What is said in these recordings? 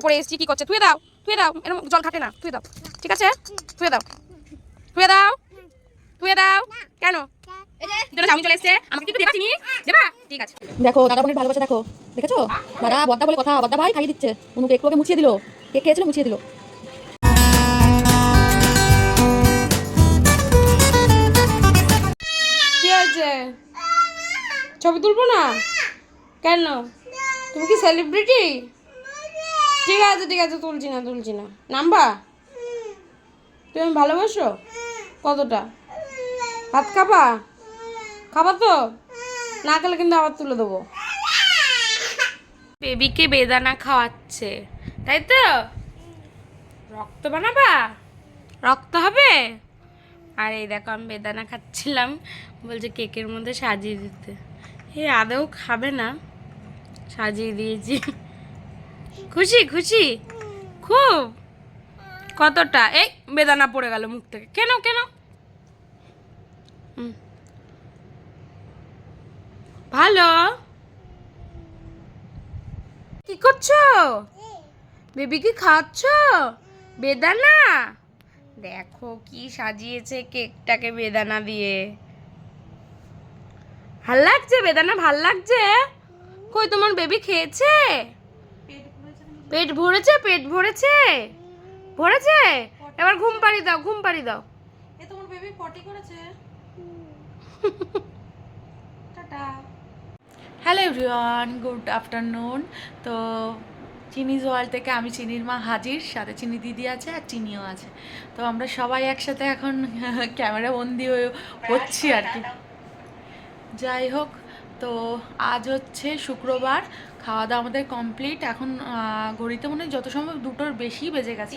ওপরে এসছি কি করছে? থুয়ে দাও থুয়ে দাও এরকম জল খাটে না থুয়ে দাও ঠিক আছে? থুয়ে দাও থুয়ে দাও থুয়ে দাও কেন? দুটো চাউমিন চলে এসছে আমাকে কি একটু দেবা চিনি দেবা? ঠিক আছে। দেখো দাদা বোনের ভালোবাসা দেখো দেখেছ? দাদা বদ্দা বলে কথা বদ্দা ভাই খাইয়ে দিচ্ছে। অনুকে একটু মুছিয়ে দিল কে খেয়েছিল মুছিয়ে দিল। কি হয়েছে? ছবি তুলবো না? কেন? তুমি কি সেলিব্রিটি ঠিক আছে ঠিক আছে, তুলছি না তুলছি না। নাম্বা? তুমি ভালোবাসো? কতটা? ভাত খাবা? খাবা তো? না খেলে কিন্তু আবার তুলে দেবো। বেবিকে বেদানা খাওয়াচ্ছে, তাই তো? রক্ত বানাবা? রক্ত হবে? আর এই দেখো, আমি বেদানা খাচ্ছিলাম, বলছে কেকের মধ্যে সাজিয়ে দিতে। এ আদৌ খাবে না, সাজিয়ে দিয়েছি। খুশি খুশি? খুব। কতটা? এই, বেদানা পড়ে গেল মুখ থেকে। কেন কেন? ভালো। কি করছ? বেবি কি খাচ্ছ বেদানা? দেখো কি সাজিয়েছে কেকটাকে বেদানা দিয়ে। ভালো লাগছে? বেদানা, ভালো লাগছে? কই, তোমার বেবি খেয়েছে? পেট ভরেছে পেট ভরেছে। ভরেছে? এবার ঘুম পাড়ি দাও ঘুম পাড়ি দাও। এ তোমার বেবি পটি করেছে। Tata. Hello everyone good afternoon তো চিনিজ ওয়ার্ল্ড থেকে আমি চিনির মা হাজির সাথে চিনি দিদি আছে আর চিনিও আছে। তো আমরা সবাই একসাথে এখন ক্যামেরা বন্দি হয়ে হচ্ছি আর কি। যাই হোক তো আজ হচ্ছে শুক্রবার খাওয়া দাওয়া আমাদের কমপ্লিট এখন ঘড়িতে মনে হয় যত সম্ভব দুটোর বেশি বেজে গেছে।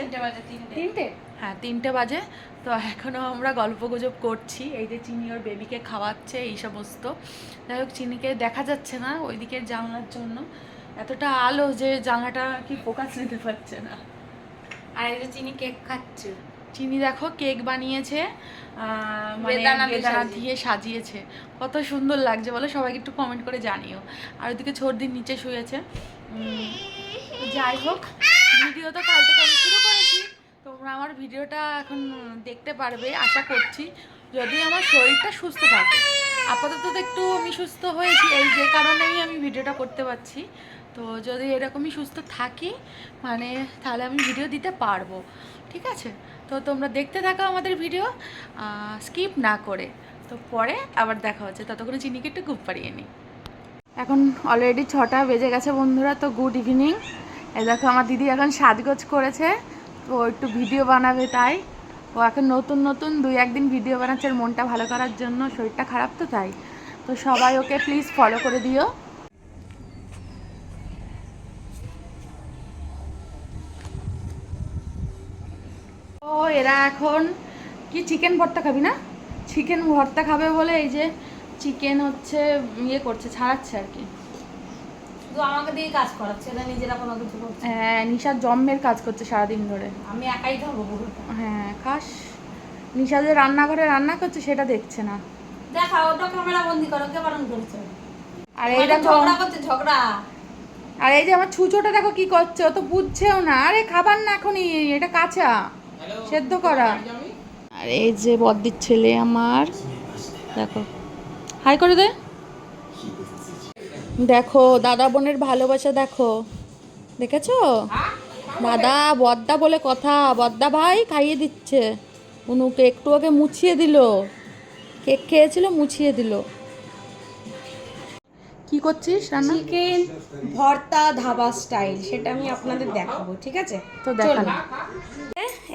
তিনটে হ্যাঁ তিনটে বাজে। তো এখনও আমরা গল্প গুজব করছি। এই যে চিনি ওর বেবিকে খাওয়াচ্ছে এই সমস্ত। যাই হোক চিনিকে দেখা যাচ্ছে না ওইদিকে জানলার জন্য। এতটা আলো যে জানলাটা কি ফোকাস নিতে পারছে না। আর এই যে চিনি কেক খাচ্ছে। চিনি দেখো কেক বানিয়েছে মানে বেদানা দিয়ে সাজিয়েছে। কত সুন্দর লাগছে বলো সবাইকে একটু কমেন্ট করে জানিও। আর ওদিকে ছর্দির নিচে শুয়েছে। যাই হোক ভিডিও তো কাল থেকে আমি শুরু করেছি। তোমরা আমার ভিডিওটা এখন দেখতে পারবে আশা করছি। যদি আমার শরীরটা সুস্থ থাকে। আপাতত তো একটু আমি সুস্থ হয়েছি এই যে কারণেই আমি ভিডিওটা করতে পারছি। তো যদি এরকমই সুস্থ থাকি মানে তাহলে আমি ভিডিও দিতে পারব। ঠিক আছে? তো তোমরা দেখতে থাকো আমাদের ভিডিও স্কিপ না করে। তো পরে আবার দেখা হচ্ছে। ততক্ষণে চিনিকে একটু গুপ পাড়িয়ে নিই। এখন অলরেডি ছটা বেজে গেছে বন্ধুরা, তো গুড ইভিনিং এই দেখো আমার দিদি এখন সাজগোজ করেছে তো একটু ভিডিও বানাবে তাই। ও এখন নতুন নতুন দুই একদিন ভিডিও বানাচ্ছে মনটা ভালো করার জন্য শরীরটা খারাপ তো তাই। তো সবাই ওকে প্লিজ ফলো করে দিও। তো এরা এখন কি চিকেন ভর্তা খাবি না? চিকেন ভর্তা খাবে বলে এই যে চিকেন হচ্ছে ইয়ে করছে ছাড়াচ্ছে আর কি। আমাকে দিয়ে কাজ করাচ্ছে এটা নিজেরা কোনো কিছু করছে হ্যাঁ নিশা জম্মের কাজ করছে সারাদিন ধরে। আমি একাই খাব হ্যাঁ খাস। নিশা যে রান্নাঘরে রান্না করছে সেটা দেখছে না। দেখা ওটা ক্যামেরা বন্দি করো কে বারণ করেছে। আর এই দেখো ঝগড়া করছে ঝগড়া। আর এই যে আমার ছুচোটা দেখো কি করছে ও তো বুঝছেও না। আরে খাবার না এখনই এটা কাঁচা। সেদ্ধ করা। আর এই যে বদ্দির ছেলে আমার, দেখো। হাই করে দে। দেখো, দাদা বোনের ভালোবাসা দেখো। দেখেছ? দাদা বদ্দা বলে কথা। বদ্দা ভাই খাইয়ে দিচ্ছে। অনুকে একটু আগে মুছিয়ে দিল। কেক খেয়েছিল, মুছিয়ে দিল। কি করছিস রান্না? চিকেন ভর্তা ধাবা স্টাইল সেটা আমি আপনাদের দেখাবো ঠিক আছে? তো দেখা না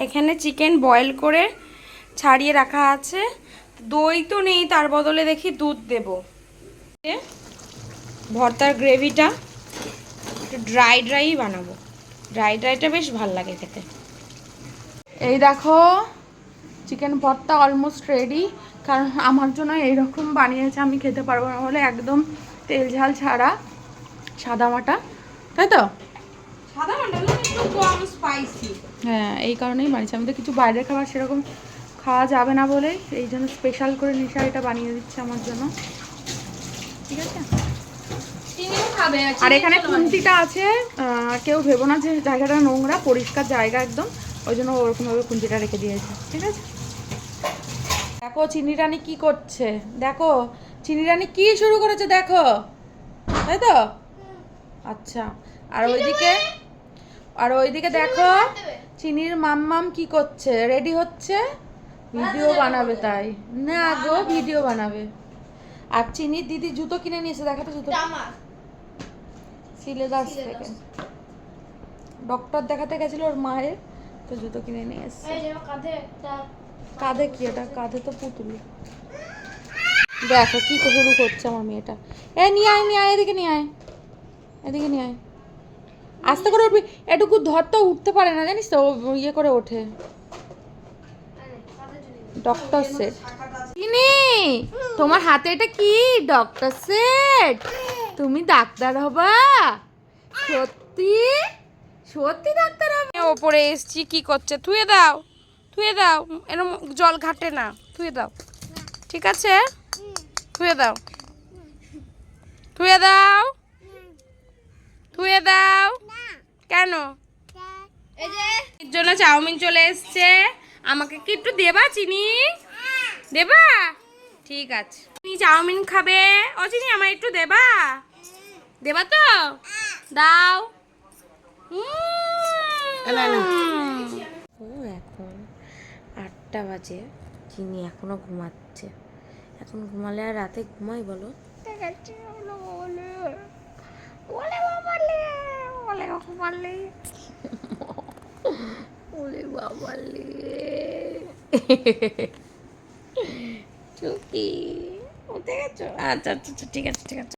এখানে চিকেন বয়েল করে ছাড়িয়ে রাখা আছে। দই তো নেই তার বদলে দেখি দুধ দেব। ভর্তার গ্রেভিটা একটু ড্রাই ড্রাই বানাবো। ড্রাই ড্রাইটা বেশ ভালো লাগে খেতে। এই দেখো চিকেন ভর্তা অলমোস্ট রেডি কারণ আমার জন্য এইরকম বানিয়েছে আমি খেতে পারব না বলে একদম তেল ঝাল ছাড়া সাদা মাটা তাই তো? সাদা মাটা না একটু কম স্পাইসি হ্যাঁ এই কারণেই বানিয়েছি। আমি তো কিছু বাইরের খাবার সেরকম খাওয়া যাবে না বলে এই জন্য স্পেশাল করে নিশা এটা বানিয়ে দিচ্ছে আমার জন্য। ঠিক আছে? আর এখানে খুন্তিটা আছে কেউ ভেবো না যে জায়গাটা নোংরা পরিষ্কার জায়গা একদম। ওই জন্য ওরকমভাবে খুন্তিটা রেখে দিয়েছে। ঠিক আছে? দেখো চিনি রানী কি করছে? দেখো চিনি রানী কি শুরু করেছে দেখো। তাই তো? আচ্ছা আর ওইদিকে আর ওইদিকে দেখো চিনির মাম্মাম কি করছে? রেডি হচ্ছে? ভিডিও বানাবে তাই। না গো ভিডিও বানাবে। আর চিনির দিদি জুতো কিনে নিয়েছে দেখাতো জুতো। সিলেদাস থেকে। ডক্টর দেখাতে গেছিল ওর মায়ের তো জুতো কিনে নিয়ে এসছে। কাঁধে কি এটা? কাঁধে তো পুতুলি। দেখো কি শুরু করছে আমার মেয়েটা। এ, নিয়ে আয় নিয়ে আয়, এদিকে নিয়ে আয়। এদিকে নিয়ে আয়। আস্তে করে উঠবি। এটুকু ধর তো, উঠতে পারে না, জানিস তো ইয়ে করে ওঠে। Doctor set. চিনি তোমার হাতে এটা কি? Doctor set. তুমি ডাক্তার হবা। সত্যি? সত্যি ডাক্তার হবে। ওপরে এসছি, কি করছে? থুয়ে দাও। থুয়ে দাও। এরম জল ঘাটে না। থুয়ে দাও। ঠিক আছে? থুয়ে দাও। থুয়ে দাও। থুয়ে দাও। কেন? এর জন্য চাউমিন চলে এসছে। আমাকে কি একটু দেবা চিনি? দেবা? ঠিক আছে। চিনি চাউমিন খাবে। ও চিনি আমার একটু দেবা? দেবা তো? দাও। এখন আটটা বাজে। চিনি এখনও ঘুমাচ্ছে। এখন ঘুমালে আর রাতে ঘুমাই বলো? আচ্ছা আচ্ছা আচ্ছা, ঠিক আছে ঠিক আছে।